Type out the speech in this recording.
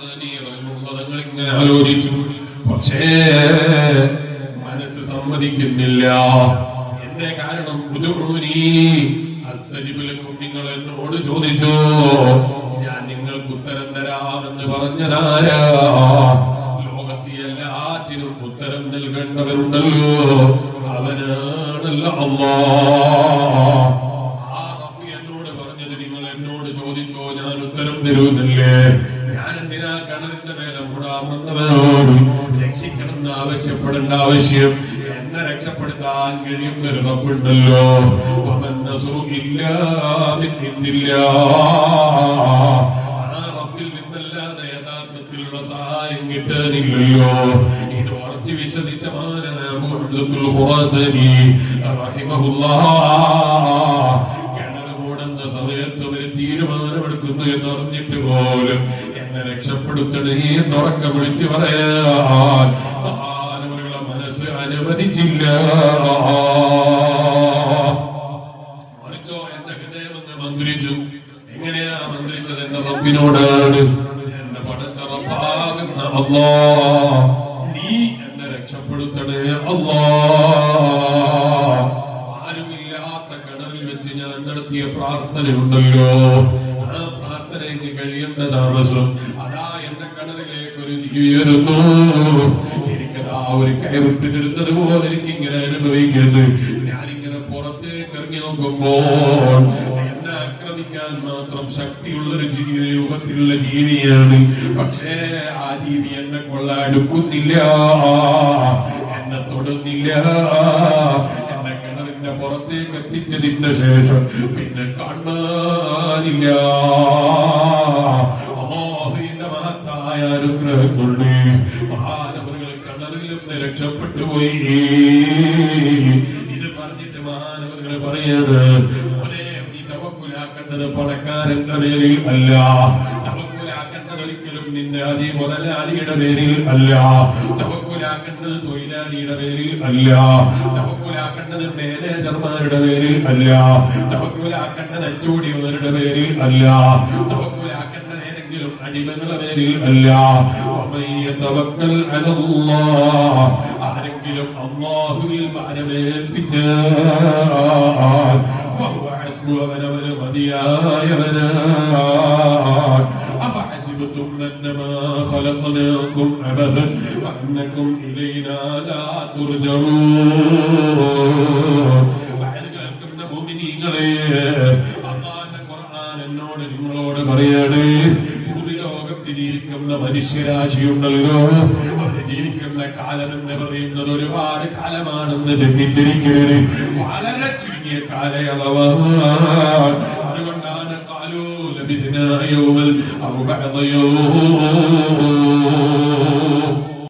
തങ്ങൾ ഇങ്ങനെ ആലോചിച്ചു. പക്ഷേ മനസ്സ് സമ്മതിക്കുന്നില്ല. എന്റെ കാരണം? ഉദുഊനി അസ്തജിബുലക്കും നിങ്ങൾ എന്നോട് ചോദിച്ചോ? ഞാൻ നിങ്ങൾക്ക് ഉത്തരം തരാമെന്ന് പറഞ്ഞതാരാ? ലോകത്തെ എല്ലാറ്റിനും ഉത്തരം നൽകേണ്ടവരുണ്ടല്ലോ. അവനാണല്ലോ അല്ലാ ആ റബ്ബ് എന്നോട് പറഞ്ഞത് നിങ്ങൾ എന്നോട് ചോദിച്ചോ? ഞാൻ ഉത്തരം തരൂന്നല്ലേ കിണറിന്റെ മേലെ മൂടാൻ വന്നവനോട് രക്ഷിക്കണമെന്ന് ആവശ്യപ്പെടേണ്ട ആവശ്യം എന്നെ രക്ഷപ്പെടുത്താൻ കഴിയുന്ന ഒരു റബ്ബുണ്ടല്ലോ ഇല്ലാ. ആ റബ്ബിൽ നിന്നല്ലാതെ യഥാർത്ഥത്തിലുള്ള സഹായം കിട്ടാനില്ലല്ലോ. ഇത് ഉറച്ചു വിശ്വസിച്ച മുഹമ്മദുൽ ഖുറാസനി റഹിമഹുല്ലാഹ് കിണർ മൂടുന്ന സമയത്ത് ഒരു തീരുമാനമെടുക്കുന്നു എന്നറിഞ്ഞിട്ട് പോലും രക്ഷപ്പെടുത്തണേ എന്നുറക്ക വിളിച്ചു മഹാനവരുടെ മനസ്സ് അനുവദിച്ചില്ല. മറിച്ചോ എന്റെ ഹൃദയം അങ്ങ് മന്ത്രിച്ചു. എങ്ങനെയാ റബ്ബിനോടാണ്? നീ എന്നെ രക്ഷപ്പെടുത്തണേ വെച്ച് ഞാൻ ആ പ്രാർത്ഥനയ്ക്ക് കഴിയേണ്ട താമസം ഒരു എനിക്കതാ ഒരു കയറിട്ട് തരുന്നത് പോലെ എനിക്ക് ഇങ്ങനെ അനുഭവിക്കുന്നത് ഞാനിങ്ങനെ പുറത്തേക്ക് ഇറങ്ങി നോക്കുമ്പോൾ എന്നെ ആക്രമിക്കാൻ മാത്രം ശക്തിയുള്ള ഒരു ജീവി രൂപത്തിലുള്ള ജീവിയാണ്. പക്ഷേ ആ ജീവി എന്നെ കൊള്ളാടുക്കുന്നില്ല. എന്നെ തൊടുന്നില്ല. എന്നെ കിണറിന്റെ പുറത്തേക്ക് എത്തിച്ചതിന്റെ ശേഷം പിന്നെ കാണാനില്ല അനുഗ്രഹം കൊണ്ട് മഹാനവറുകൾ കിണറിൽ നിന്ന് രക്ഷപ്പെട്ടു പോയി. ഇത് പറഞ്ഞിട്ട് മഹാനവറുകൾ പറയാണ് ഒരേ പണക്കാരന്റെ പേരിൽ അല്ല. തവക്കുലാക്കേണ്ടത് ഒരിക്കലും നിന്റെ അതി മുതലാളിയുടെ പേരിൽ അല്ല. തവക്കുലാക്കേണ്ടത് തൊഴിലാളിയുടെ പേരിൽ അല്ല. തവക്കുലാക്കേണ്ടത് മാനേജർമാരുടെ പേരിൽ അല്ല. തവക്കുലാക്കേണ്ടത് അച്ചോടിമാരുടെ പേരിൽ അല്ല. തവക്കുലാക്കേണ്ടത് ഏതെങ്കിലും അടിമകളുടെ പേരിൽ അല്ല വമൻ യതവക്കൽ അലല്ലാഹ് ആരെങ്കിലും അല്ലാഹുവിൽ ഭാരമേൽപ്പിച്ചാൽ ഫഹുവ ഹസ്ബു അവനവന് മതിയായവനാണ് أفحسبتم أنما خلقناكم عبثا وأنكم إلينا لا ترجعون ലോകത്ത് ജീവിക്കുന്ന മനുഷ്യരാശിയുണ്ടല്ലോ. അവർ ജീവിക്കുന്ന കാലം എന്ന് പറയുന്നത് ഒരുപാട് കാലമാണെന്ന് തെറ്റിദ്ധരിക്കരുത്. വളരെ ചുരുങ്ങിയ കാലയളവാണ്. അതുകൊണ്ടാണ് കാലോ ലഭിതനായോ ഔ